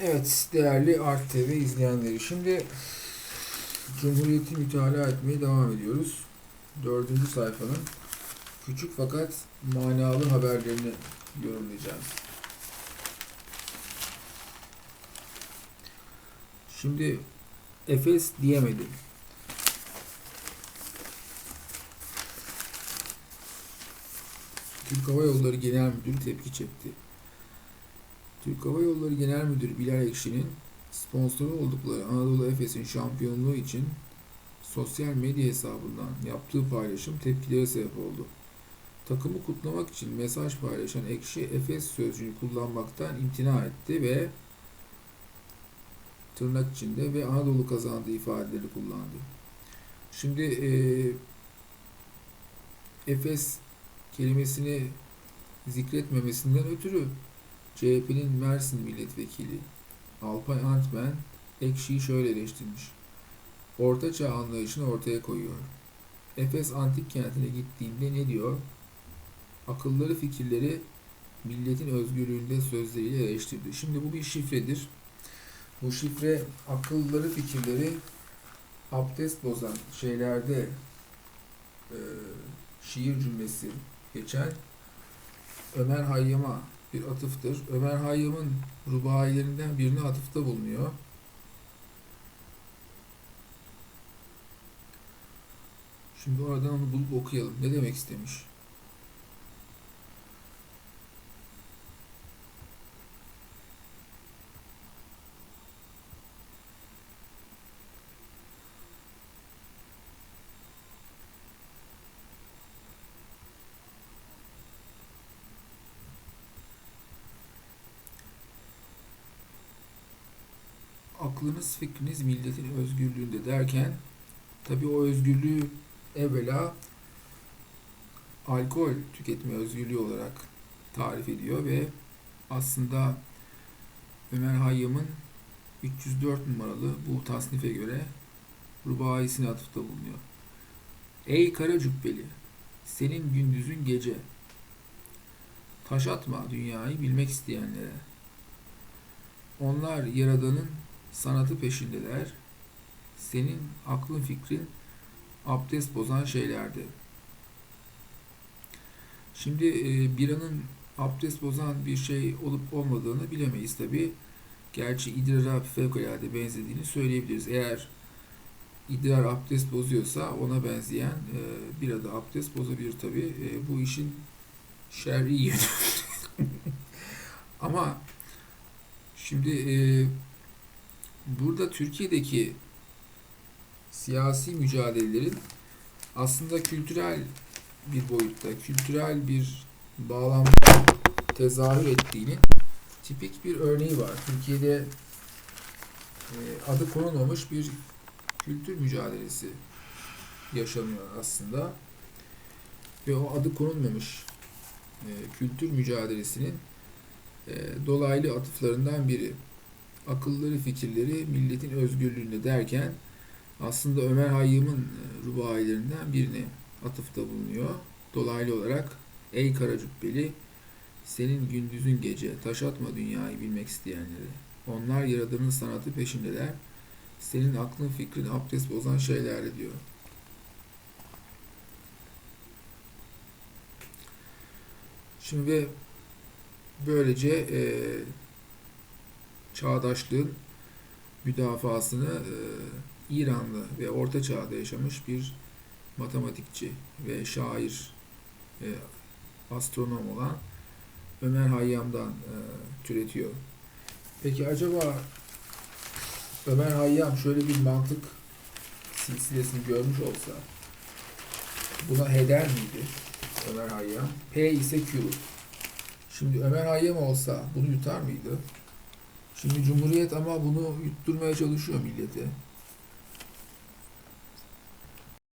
Evet değerli Art TV izleyenleri şimdi Cumhuriyeti mütalaa etmeye devam ediyoruz. Dördüncü sayfanın küçük fakat manalı haberlerini yorumlayacağız. Şimdi Efes diyemedi. Türk Hava Yolları Genel Müdürü tepki çekti. Türk Hava Yolları Genel Müdürü Bilal Ekşi'nin sponsoru oldukları Anadolu Efes'in şampiyonluğu için sosyal medya hesabından yaptığı paylaşım tepkilere sebep oldu. Takımı kutlamak için mesaj paylaşan Ekşi Efes sözcüğünü kullanmaktan imtina etti ve tırnak içinde ve Anadolu kazandığı ifadeleri kullandı. Şimdi eee Efes kelimesini zikretmemesinden ötürü CHP'nin Mersin milletvekili Alpay Antmen Ekşi'yi şöyle eleştirmiş. Ortaçağ anlayışını ortaya koyuyor. Efes antik kentine gittiğinde ne diyor? Akılları fikirleri milletin özgürlüğünde sözleriyle eleştirdi. Şimdi bu bir şifredir. Bu şifre akılları fikirleri abdest bozan şeylerde e, şiir cümlesi geçen Ömer Hayyam'a bir atıftır. Ömer Hayyam'ın rubailerinden birine atıfta bulunuyor. Şimdi oradan onu bulup okuyalım. Ne demek istemiş? Aklınız fikriniz milletin özgürlüğünde derken tabi o özgürlüğü evvela alkol tüketme özgürlüğü olarak tarif ediyor ve aslında Ömer Hayyam'ın 304 numaralı bu tasnife göre rubaisine atıfta bulunuyor. Ey kara cübbeli, senin gündüzün gece. Taş atma dünyayı bilmek isteyenlere. Onlar Yaradan'ın sanatı peşindeler. Senin aklın fikrin abdest bozan şeylerde. Şimdi e, biranın abdest bozan bir şey olup olmadığını bilemeyiz tabi. Gerçi idrara fevkalade benzediğini söyleyebiliriz. Eğer idrar abdest bozuyorsa ona benzeyen e, bira da abdest bozabilir tabi. E, bu işin şer'i yönü. Ama şimdi e, burada Türkiye'deki siyasi mücadelelerin aslında kültürel bir boyutta, kültürel bir bağlamda tezahür ettiğinin tipik bir örneği var. Türkiye'de e, adı konulmamış bir kültür mücadelesi yaşanıyor aslında. Ve o adı konulmamış e, kültür mücadelesinin e, dolaylı atıflarından biri akılları fikirleri milletin özgürlüğünde derken aslında Ömer Hayyam'ın e, rubailerinden birine atıfta bulunuyor. Dolaylı olarak ey kara cübbeli senin gündüzün gece taş atma dünyayı bilmek isteyenleri. Onlar yaradanın sanatı peşindeler. Senin aklın fikrin abdest bozan şeylerle diyor. Şimdi böylece e, çağdaşlığın müdafasını e, İranlı ve Orta Çağ'da yaşamış bir matematikçi ve şair, e, astronom olan Ömer Hayyam'dan e, türetiyor. Peki acaba Ömer Hayyam şöyle bir mantık silsilesini görmüş olsa buna heder miydi Ömer Hayyam? P ise Q. Şimdi Ömer Hayyam olsa bunu yutar mıydı? Şimdi Cumhuriyet ama bunu yutturmaya çalışıyor millete.